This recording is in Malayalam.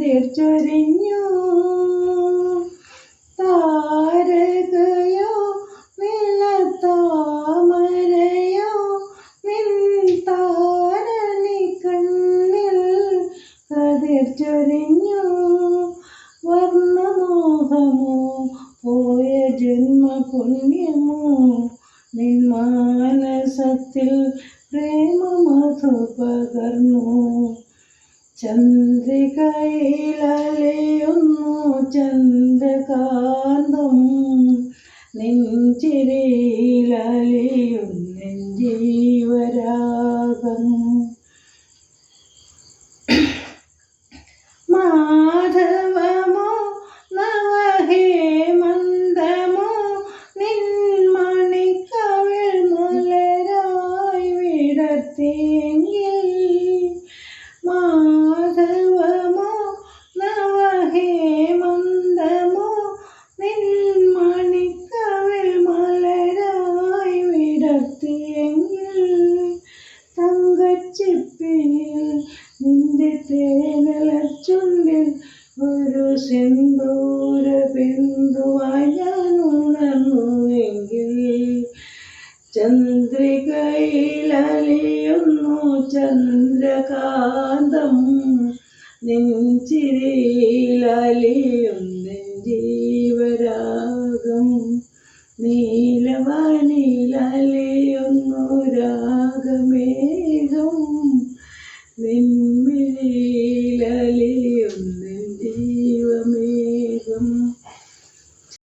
തീർച്ചൊരിഞ്ഞു താരകയോ നിൻ നിൻതാരണി കണ്ണിൽ കതിർച്ചൊരിഞ്ഞു. വർണമോഹമോ പോയ ജന്മ പുണ്യമോ നിൻ മാനസത്തിൽ പ്രേമമധു പകർന്നു ചന്ദ്രികയിലലിയുന്നു ചന്ദ്രകാന്തം. നെഞ്ചിരയിലലയും നെഞ്ചീവരാഗം. മാധവമോ നവഹേമന്തമോ നിൻമണിക്കവിൾ മലരായി വിടർത്തിയെങ്കിൽ മാധവമോ സിന്ദൂര ബിന്ദുവായി ഞാൻ ചന്ദ്രികയിലലിയുന്നു ചന്ദ്രകാന്തം. നെഞ്ചിരിയിലലിയും നെഞ്ചീവരാഗം. നീലവാനിലലി